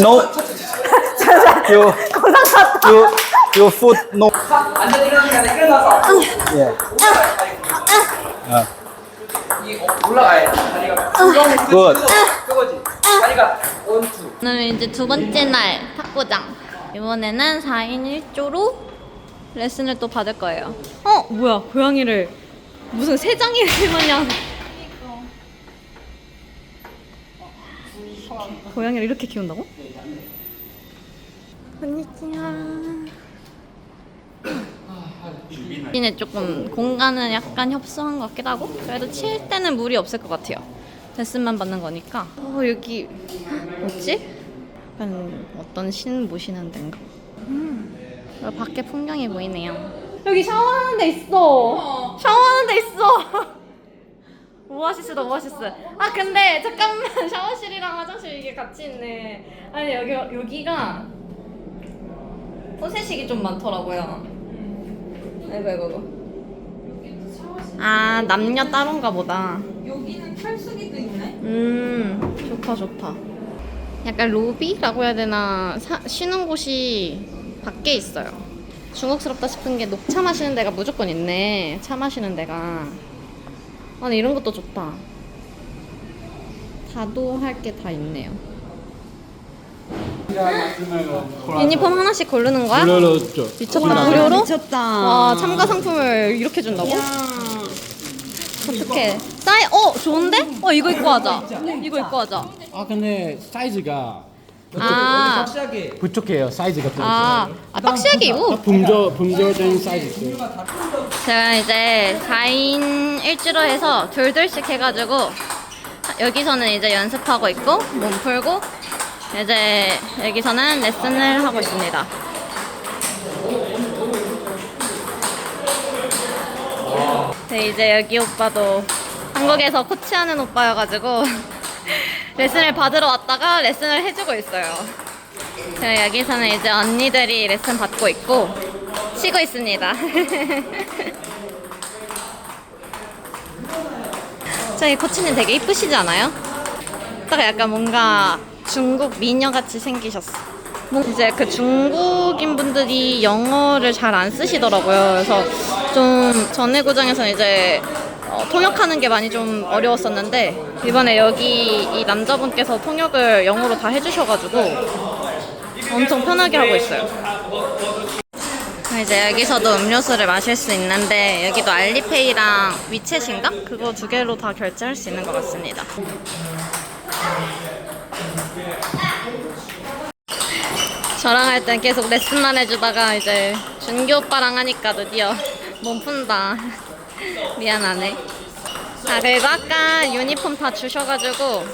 No. You you your foot no. 완전 일어나니까 일어나서 Yeah. 아, 이 어, 올라가야 돼. 다리가 그- Good. 그거- 그거지. 다리가 원투. 오늘 이제 두 번째 날 탁구장. 이번에는 4인 1조로 레슨을 또 받을 거예요. 어, 뭐야? 고양이를 무슨 세 장이 마냥 고양이를 이렇게 키운다고? 안녕하세요. 여기는 조금 공간은 약간 협소한 것 같기도 하고 그래도 칠 때는 무리 없을 것 같아요. 레슨만 받는 거니까. 어 여기 뭐지? 약간 어떤 신 모시는 데인가? 음, 밖에 풍경이 보이네요. 여기 샤워하는 데 있어. 샤워하는 데 있어. 오아시스다 오아시스. 아 근데 잠깐만 샤워실이랑 화장실 이게 같이 있네. 아니 여기 여기가 호세식이 좀 많더라고요. 아이고 아이고 아이고. 아 남녀 따로인가 보다. 여기는 탈수기도 있네. 음 좋다 좋다. 약간 로비라고 해야 되나 사- 쉬는 곳이 밖에 있어요. 중국스럽다 싶은 게 녹차 마시는 데가 무조건 있네. 차 마시는 데가. 아니 이런 것도 좋다. 다도 할 게 다 있네요. 유니폼 하나씩 고르는 거야? 미쳤다. 무료로? 미쳤다. 와 참가 상품을 이렇게 준다고? 어떡해. 사이 어 좋은데? 어 이거 입고 하자. 이거 입고 하자. 아 근데 사이즈가 아, 부족해요 사이즈가 좀 아, 아 빡시하게 입어. 분조 분조된 사이즈 제가 이제 4인 1주로 해서 둘둘씩 해가지고 여기서는 이제 연습하고 있고 몸 풀고 이제 여기서는 레슨을 하고 있습니다. 네, 이제 여기 오빠도 한국에서 코치하는 오빠여가지고 레슨을 받으러 왔다가 레슨을 해주고 있어요. 제가 여기서는 이제 언니들이 레슨 받고 있고 쉬고 있습니다. 저희 코치님 되게 이쁘시지 않아요? 딱 약간 뭔가 중국 미녀 같이 생기셨어. 뭐 이제 그 중국인 분들이 영어를 잘 안 쓰시더라고요. 그래서 좀 전에 구장에서 이제 어, 통역하는 게 많이 좀 어려웠었는데 이번에 여기 이 남자분께서 통역을 영어로 다 해주셔가지고 엄청 편하게 하고 있어요. 이제 여기서도 음료수를 마실 수 있는데 여기도 알리페이랑 위챗인가? 그거 두 개로 다 결제할 수 있는 것 같습니다. 저랑 할 땐 계속 레슨만 해주다가 이제 준규 오빠랑 하니까 드디어 몸 푼다. 미안하네. 아 그리고 아까 유니폼 다 주셔가지고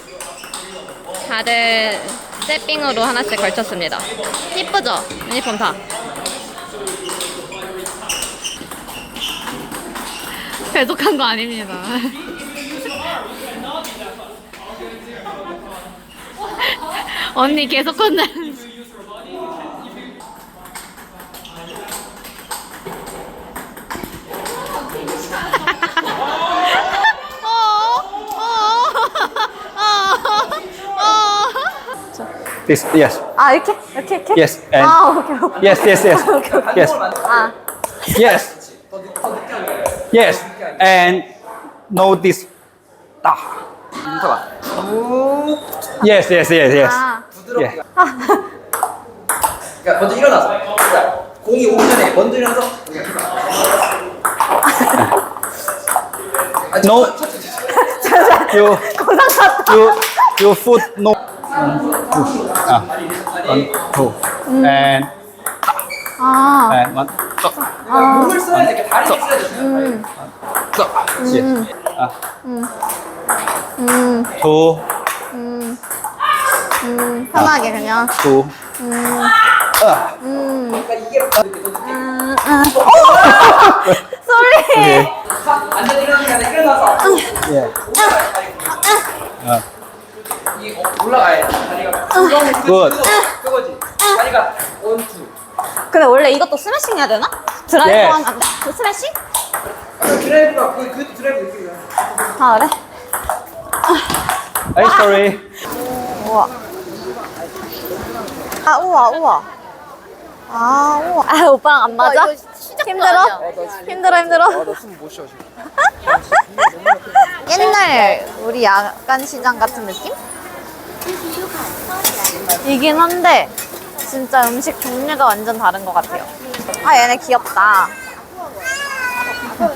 다들 세핑으로 하나씩 걸쳤습니다. 이쁘죠? 유니폼 다. 배속한 거 아닙니다. 언니 계속 This yes. 아 이렇게 이렇게 이렇게 Yes. And 아 오케이 오케이 yes yes yes. Yes. 아 Yes. Yes. And no this. Ah. 인사봐. Yes yes yes yes. 아. 부드럽게. Yeah. 그러니까 먼저 일어나서. 그러니까 공이 오기 전에 먼저 일어나서. 아, 저- No. 저- 저- 저- You 고상 같다. you your foot no. Ah. One two and 아 and one. So. 몸을 써야 돼. 이렇게 다리를 써야 돼. So. Yes. Ah. Two 음, 편하게 그냥. two. Ah. 그러니까 이게 쏘리. Okay. 완전 일어나니까 일어나서 Yeah. Ah. 이 어, 올라가야 돼. 다리가 그-. 그거- 그거지. 다리가 원투. 근데 원래 이것도 스매싱 해야 되나? 드라이브 Yes. 하면 안 돼. 그 스매싱? 아까 드라이브가 그, 그 드라이브 그냥. 아 그래? I'm sorry. 우와. 아 우와 우와. 아 우와. 아 오빠랑 안 맞아? 힘들어? 힘들어 힘들어. 나 숨 못 쉬어 지금. 옛날 우리 야간 시장 같은 느낌? 이긴 한데 진짜 음식 종류가 완전 다른 것 같아요. 아 얘네 귀엽다. 어,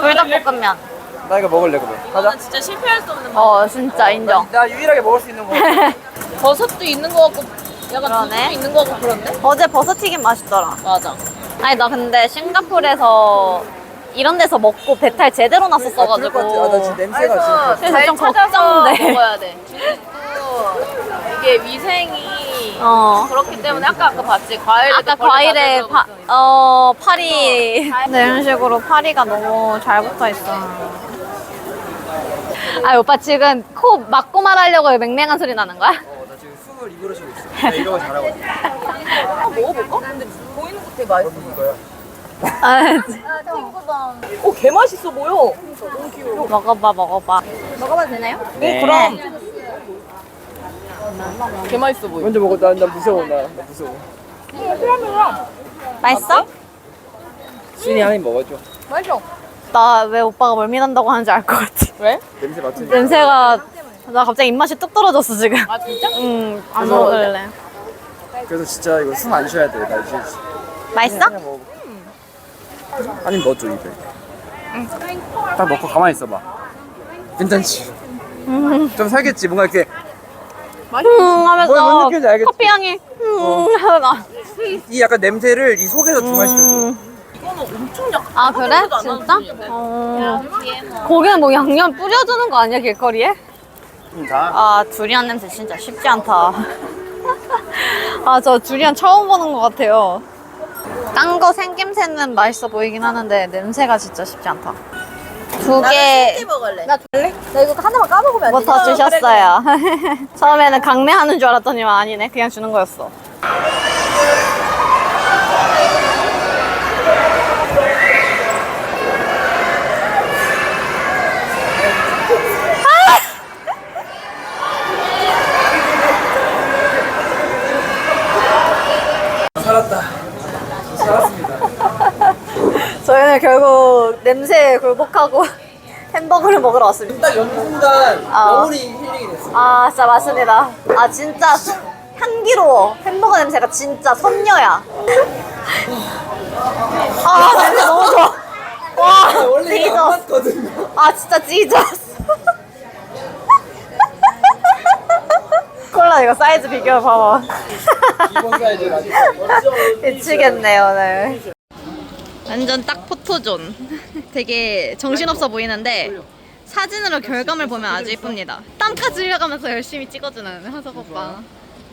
불닭볶음면. 나 이거 먹을래 그러면. 가자. 진짜 실패할 수 없는 어 진짜 인정. 나 유일하게 먹을 수 있는 거. 버섯도 있는 거 같고 약간 그러네. 두부도 있는 거 같고 그런데? 어제 버섯튀김 맛있더라. 맞아. 아니 나 근데 싱가포르에서 이런 데서 먹고 배탈 제대로 났었어가지고. 그럴 것 같아. 아, 나 지금 냄새가 지금. 그래서 좀 걱정돼. 먹어야 돼. 이게 위생이 어. 그렇기 때문에 아까 아까 봤지 과일 아까 과일에 파, 어, 파리. 근데 이런 식으로 파리가 너무 잘 붙어 있어. 아, 오빠 지금 코 막고 말하려고 맹맹한 소리 나는 거야? 어, 나 지금 숨을 이그러시고 있어. 나 이런 거 잘하거든. 먹어볼까? 근데 보이는 거 되게 맛있어. 이거야. 아, 오, 개 맛있어 보여. 먹어봐, 먹어봐. 먹어봐도 되나요? 네. 그럼. 개 맛있어 보여. 먼저 먹어. 나, 나 무서워. 나, 나 무서워. 맛있어? 신이 한입 먹어줘. 맛있어. 나 왜 오빠가 뭘 믿는다고 하는지 알 것 같아. 왜? 냄새 맡으니. 냄새가, 나 갑자기 입맛이 뚝 떨어졌어, 지금. 아 진짜? 응, 안 그래서- 먹을래. 그래서 진짜 이거 숨 안 쉬어야 돼. 나 이제. 맛있어? 그냥 먹어. 넣어줘 입에. 딱 먹고 가만히 있어봐. 괜찮지? 좀 살겠지? 뭔가 이렇게 음 하면서 뭔 느낌인지 알겠지? 커피 향이 음 하면서 이 약간 냄새를 이 속에서 중화시켜줘. 이거는 엄청 약. 아 그래? 진짜? 어. 거기는 뭐 양념 뿌려주는 거 아니야 길거리에? 다. 아 두리안 냄새 진짜 쉽지 않다 아 저 두리안 처음 보는 것 같아요 딴 거 생김새는 맛있어 보이긴 하는데 냄새가 진짜 쉽지 않다 두 개 먹을래. 나 줄래? 나 이거 하나만 까먹으면 안 돼? 뭐더 주셨어요 처음에는 강매하는 줄 알았더니만 아니네 그냥 주는 거였어 살았다. 살았습니다. 저희는 결국 냄새에 굴복하고 햄버거를 먹으러 왔습니다. 딱 순간 아. 영혼이 힐링이 됐어. 아, 진짜 맞습니다. 아, 진짜 향기로워. 햄버거 냄새가 진짜 선녀야. 아, 냄새 너무 좋아. 와, 원래 이거 안 찢었어. 맞거든. 아, 진짜 찢었어. 콜라 이거 사이즈 비교 봐봐. 기본 사이즈라. 미치겠네, 오늘. 완전 딱 포토존. 되게 정신없어 보이는데 사진으로 결과물 보면 아주 이쁩니다. 땀까지 흘려가면서 열심히 찍어주는 하석 오빠.